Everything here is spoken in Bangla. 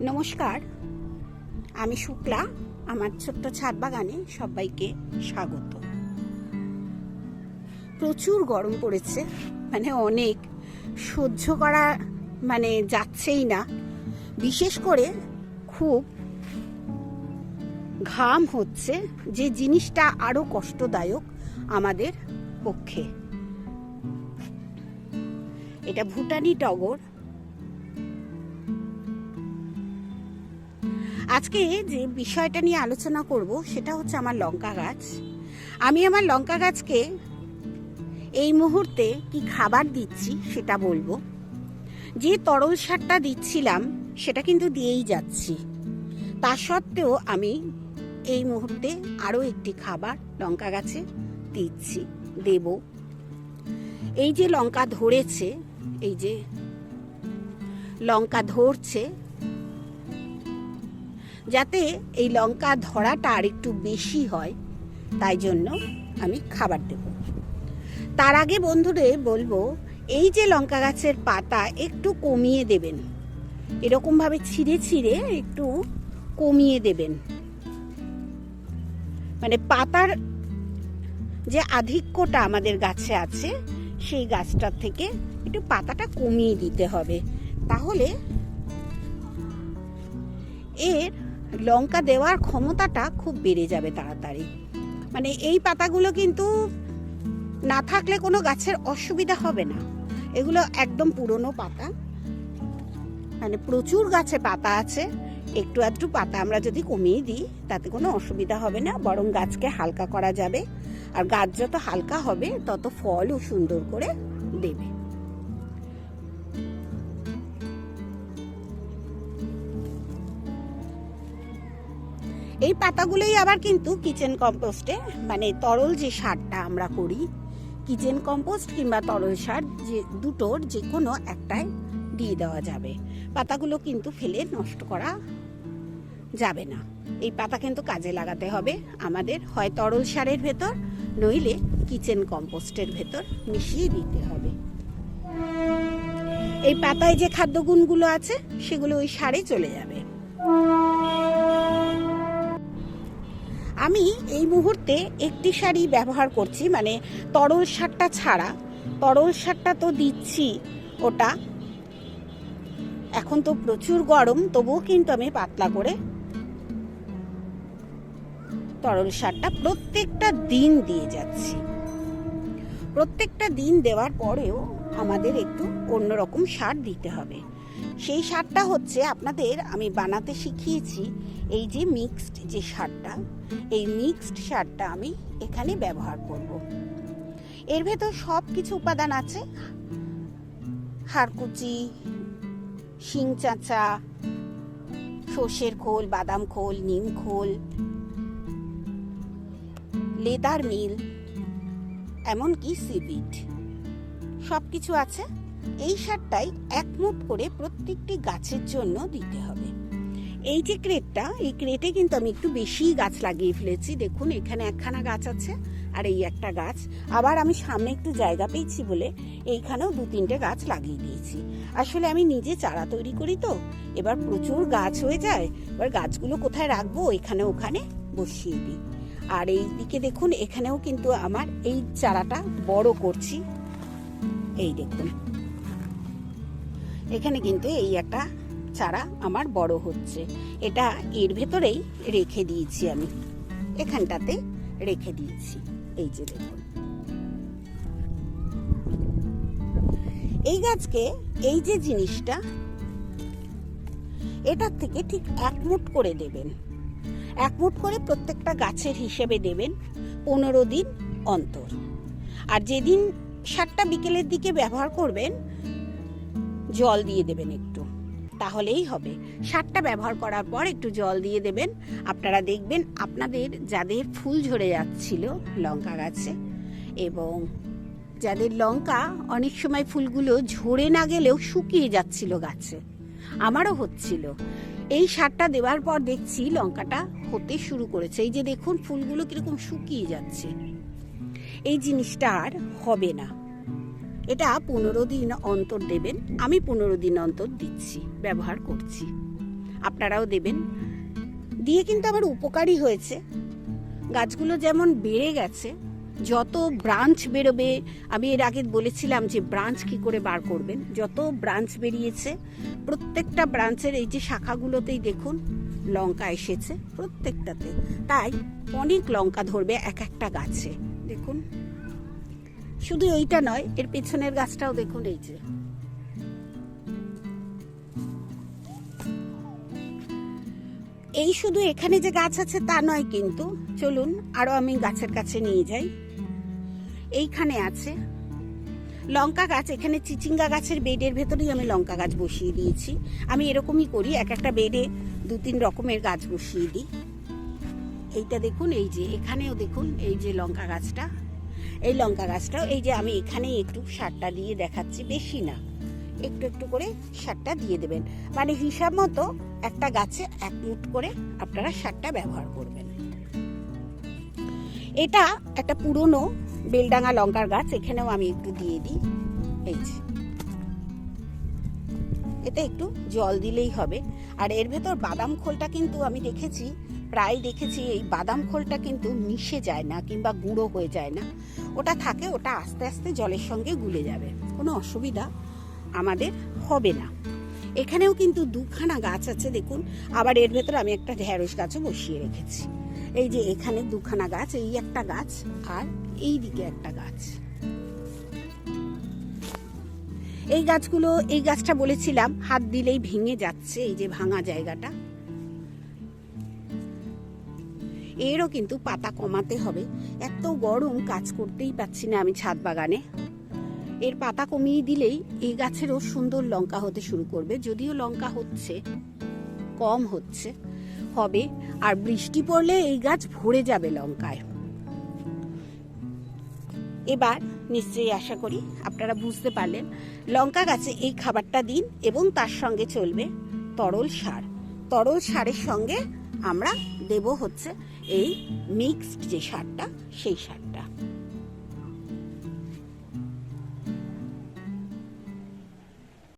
নমস্কার, আমি শুক্লা, আমার ছোট্ট ছাদ বাগানে সবাইকে স্বাগত। প্রচুর গরম পড়েছে মানে অনেক। সহ্য করা মানে যাচ্ছেই না। বিশেষ করে খুব ঘাম হচ্ছে, যে জিনিসটা আরও কষ্টদায়ক আমাদের পক্ষে। এটা ভুটানি টগর আজকে যে বিষয়টা নিয়ে আলোচনা করব, সেটা হচ্ছে আমার লঙ্কা গাছ। আমি আমার লঙ্কা গাছকে এই মুহূর্তে কি খাবার দিচ্ছি সেটা বলব। যে তরল সারটা দিচ্ছিলাম, সেটা কিন্তু দিয়েই যাচ্ছি। তা সত্ত্বেও আমি এই মুহূর্তে আরও একটি খাবার লঙ্কা গাছে দিচ্ছি, দেব। এই যে লঙ্কা ধরেছে, এই যে লঙ্কা ধরছে যাতে এই লঙ্কা ধরাটা আর একটু বেশি হয়, তাই জন্য আমি খাবার দেব। তার আগে বন্ধুরে বলব, এই যে লঙ্কা গাছের পাতা একটু কমিয়ে দেবেন। এরকমভাবে ছিঁড়ে ছিঁড়ে একটু কমিয়ে দেবেন। মানে পাতার যে আধিক্যটা আমাদের গাছে আছে, সেই গাছটার থেকে একটু পাতাটা কমিয়ে দিতে হবে। তাহলে এর লঙ্কা দেওয়ার ক্ষমতাটা খুব বেড়ে যাবে তাড়াতাড়ি। মানে এই পাতাগুলো কিন্তু না থাকলে কোনো গাছের অসুবিধা হবে না। এগুলো একদম পুরনো পাতা। মানে প্রচুর গাছে পাতা আছে। একটু আধটু পাতা আমরা যদি কমিয়ে দিই, তাতে কোনো অসুবিধা হবে না, বরং গাছকে হালকা করা যাবে। আর গাছ যত হালকা হবে, তত ফলও সুন্দর করে দেবে। এই পাতাগুলোই আবার কিন্তু কিচেন কম্পোস্টে মানে তরল যে সারটা আমরা করি, কিচেন কম্পোস্ট কিংবা তরল সার যে দুটোর যে কোনো একটায় দিয়ে দেওয়া যাবে। পাতাগুলো কিন্তু ফেলে নষ্ট করা যাবে না। এই পাতা কিন্তু কাজে লাগাতে হবে আমাদের, হয় তরল সারের ভেতর, নইলে কিচেন কম্পোস্টের ভেতর মিশিয়ে দিতে হবে। এই পাতায় যে খাদ্যগুণগুলো আছে, সেগুলো ওই সারে চলে যাবে। আমি এই মুহূর্তে একটি শাড়ি ব্যবহার করছি মানে তরল সারটা ছাড়া। তরল সারটা তো দিচ্ছি ওটা। এখন তো প্রচুর গরম, তবুও কিন্তু আমি পাতলা করে তরল সারটা প্রত্যেকটা দিন দিয়ে যাচ্ছি। প্রত্যেকটা দিন দেওয়ার পরেও আমাদের একটু অন্যরকম সার দিতে হবে। সেই সারটা হচ্ছে আপনাদের আমি বানাতে শিখিয়েছি এই যে মিক্সড যে সারটা এই মিক্সড সারটা আমি এখানে ব্যবহার করব। এর ভেতর সব কিছু উপাদান আছে। হাড়কুচি, শিং চাঁচা, সর্ষের খোল, বাদাম খোল, নিম খোল, লেদার মিল, এমনকি সিবিট সব কিছু আছে। এই সারটাই এক মুঠ করে প্রত্যেকটি গাছের জন্য দিতে হবে। এই যে ক্রেটটা, এই ক্রেটে কিন্তু আমি একটু বেশি গাছ লাগিয়ে ফেলেছি। দেখুন, এখানে একখানা গাছ আছে আর এই একটা গাছ। আবার আমি সামনে একটু জায়গা পেয়েছি বলে এইখানেও দু তিনটে গাছ লাগিয়ে দিয়েছি। আসলে আমি নিজে চারা তৈরি করি তো, এবার প্রচুর গাছ হয়ে যায়, এবার গাছগুলো কোথায় রাখব? এখানে ওখানে বসিয়ে দিই। আর এই দিকে দেখুন, এখানেও কিন্তু আমার এই চারাটা বড় করছি। এই দেখুন। এখানে কিন্তু এই একটা চারা আমার বড় হচ্ছে। এটা এর ভেতরেই রেখে দিয়েছি আমি। এখানটাতে রেখে দিয়েছি। এই যে দেখুন। এই গাছকে এই যে জিনিসটা, এটার থেকে ঠিক এক মুঠ করে দেবেন। এক মুঠ করে প্রত্যেকটা গাছের হিসেবে দেবেন পনেরো দিন অন্তর। আর যেদিন সারটা বিকেলের দিকে ব্যবহার করবেন জল দিয়ে দেবেন একটু। তাহলেই হবে। সারটা ব্যবহার করার পর একটু জল দিয়ে দেবেন। আপনারা দেখবেন আপনাদের যাদের ফুল ঝরে যাচ্ছিল লঙ্কা গাছে এবং যাদের লঙ্কা অনেক সময় ফুলগুলো ঝরে না গেলেও শুকিয়ে যাচ্ছিল গাছে, আমারও হচ্ছিল। এই সারটা দেওয়ার পর দেখছি লঙ্কাটা হতে শুরু করেছে। এই যে দেখুন, ফুলগুলো কীরকম শুকিয়ে যাচ্ছে। এই জিনিসটা আর হবে না। এটা পনেরো দিন অন্তর দেবেন, আমি পনেরো দিন অন্তর দিচ্ছি, ব্যবহার করছি। আপনারাও দেবেন। দিয়ে কিন্তু আমার উপকারী হয়েছে। গাছগুলো যেমন বেড়ে গেছে, যত ব্রাঞ্চ বেরোবে, আমি এর আগে বলেছিলাম যে ব্রাঞ্চ কি করে বার করবেন, যত ব্রাঞ্চ বেরিয়েছে, প্রত্যেকটা ব্রাঞ্চের এই যে শাখাগুলোতেই দেখুন, লঙ্কা এসেছে প্রত্যেকটাতে। তাই অনেক লঙ্কা ধরবে এক একটা গাছে। দেখুন শুধু এইটা নয়, এর পেছনের গাছটাও দেখুন এই যে। এই শুধু এখানে যে গাছ আছে তা নয় কিন্তু, চলুন আরও আমি গাছের কাছে নিয়ে যাই। এইখানে আছে লঙ্কা গাছ, এখানে চিচিঙ্গা গাছের বেডের ভেতরেই আমি লঙ্কা গাছ বসিয়ে দিয়েছি। আমি এরকমই করি, এক একটা বেডে দু তিন রকমের গাছ বসিয়ে দিই। এইটা দেখুন, এই যে এখানেও দেখুন, এই যে লঙ্কা গাছটা। এই লঙ্কা গাছটাও, এই যে আমি এখানেই একটু সারটা দিয়ে দেখাচ্ছি, বেশি না। একটু একটু করে সারটা দিয়ে দেবেন। মানে হিসাব মতো একটা গাছে এক মুঠ করে আপনারা সারটা ব্যবহার করবেন। এটা একটা পুরনো বেলডাঙ্গা লঙ্কার গাছ, এখানেও আমি একটু দিয়ে দিই। এই যে। এতে একটু জল দিলেই হবে। আর এর ভেতর বাদাম খোলটা কিন্তু আমি দেখেছি, প্রায় দেখেছি, এই বাদাম খোলটা কিন্তু মিশে যায় না কিংবা গুঁড়ো হয়ে যায় না। ওটা থাকে, ওটা আস্তে আস্তে জলের সঙ্গে গুলে যাবে। কোনো অসুবিধা আমাদের হবে না। এখানেও কিন্তু দুখানা গাছ আছে, দেখুন। আবার এর ভেতর আমি একটা ঢেঁড়স গাছও বসিয়ে রেখেছি। এই যে এখানে দুখানা গাছ, এই একটা গাছ আর এই দিকে একটা গাছ। এই গাছগুলো, এই গাছটা বলেছিলাম, হাত দিলেই ভেঙে যাচ্ছে, এই যে ভাঙা জায়গাটা। এরও কিন্তু পাতা কমাতে হবে। এত গরম কাজ করতেই পাচ্ছি না আমি ছাদ বাগানে। এর পাতা কমিয়ে দিলেই এই গাছেরও সুন্দর লঙ্কা হতে শুরু করবে। যদিও লঙ্কা হচ্ছে, কম হচ্ছে, হবে, আর বৃষ্টি পড়লে এই গাছ ভরে যাবে লঙ্কায়। এবার নিশ্চয়ই আশা করি আপনারা বুঝতে পারলেন, লঙ্কা গাছে এই খাবারটা দিন এবং তার সঙ্গে চলবে তরল সার। তরল সারের সঙ্গে আমরা দেব হচ্ছে এই মিক্সড যে সারটা সেই সার